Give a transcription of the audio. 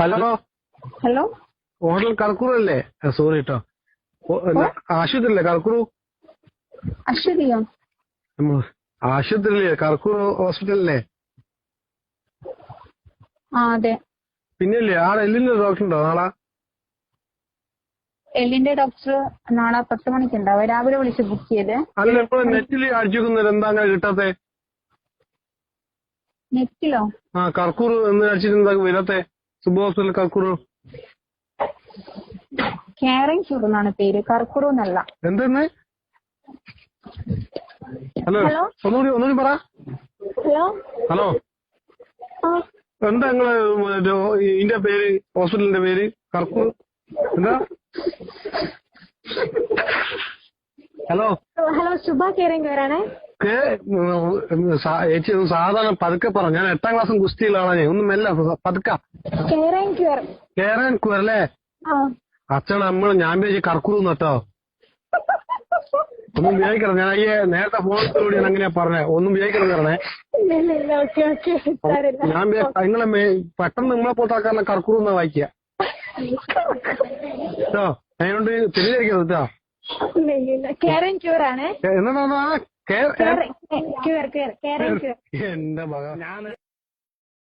Hello. Hello. Hotel കർക്കൂർ അല്ലേ? Sorry കേട്ടോ ആശുപത്രി അല്ലേ? കർക്കൂർ? അശ്വതിയോ ആശുപത്രി അല്ലേ കർക്കൂർ ആ അതെ. പിന്നല്ലേ ആടെ എല്ലിന്റെ ഡോക്ടർ ഉണ്ടോ നാളെ? എല്ലിന്റെ ഡോക്ടർ നാളെ പത്ത് മണിക്ക് ഉണ്ടാവും. രാവിലെ വിളിച്ച് ബുക്ക് ചെയ്ത്. അല്ല എപ്പോഴും നെറ്റിൽ അടിച്ചു എന്താ അങ്ങനെ കിട്ടാത്തെ? നെറ്റിലോ? ആ കർക്കൂർ എന്ന് അടിച്ചിട്ട് വരാത്തെ സുബ ഹോസ്പിറ്റൽ കർക്കൂർ. കാരൻ ഷൂർ എന്നാണ് പേര്. കർക്കൂർ എന്നല്ല. എന്തെന്ന്? ഹലോ. ഒന്നുകൂടി ഒന്നുകൂടി പറ. ഹലോ? ഹലോ? എന്താ നിങ്ങൾ ഇതിന്റെ പേര് ഹോസ്പിറ്റലിന്റെ പേര്? കർക്കൂർ? എന്താ? ഹലോ? ഹലോ ശുഭ കെയറിംഗ് ക്യൂറാണ് കേ ഏച്ചി സാ- ചേച്ചി ഒന്ന് സാധാരണ പതുക്കെ പറഞ്ഞു ഞാൻ എട്ടാം ക്ലാസ്സും കുസ്തിയിലാണ് ഞാൻ ഒന്നും മെല്ല പതുക്ക. ക്യൂർ കേറാൻ കുരല്ലേ ആ. അച്ഛൻ നമ്മൾ ഞാൻ വിചാരിച്ച കർക്കൂന്ന് നട്ടോ. ഒന്നും വിചാരിക്കണം ഞാൻ അയ്യേ നേരത്തെ ഫോണിലൂടെ ഞാൻ അങ്ങനെയാ പറഞ്ഞേ. ഒന്നും വിചാരിക്കണം പറഞ്ഞേ. ഞാൻ നിങ്ങളെ പെട്ടെന്ന് നിങ്ങളെ പോലത്തെ ആൾക്കാരെ കർക്കൂന്നാ വായിക്കുക കേട്ടോ? അതിനോണ്ട് തെറ്റിദ്ധരിക്കരുത് കേട്ടോ. ക്യൂർ എന്റെ മക ഞാൻ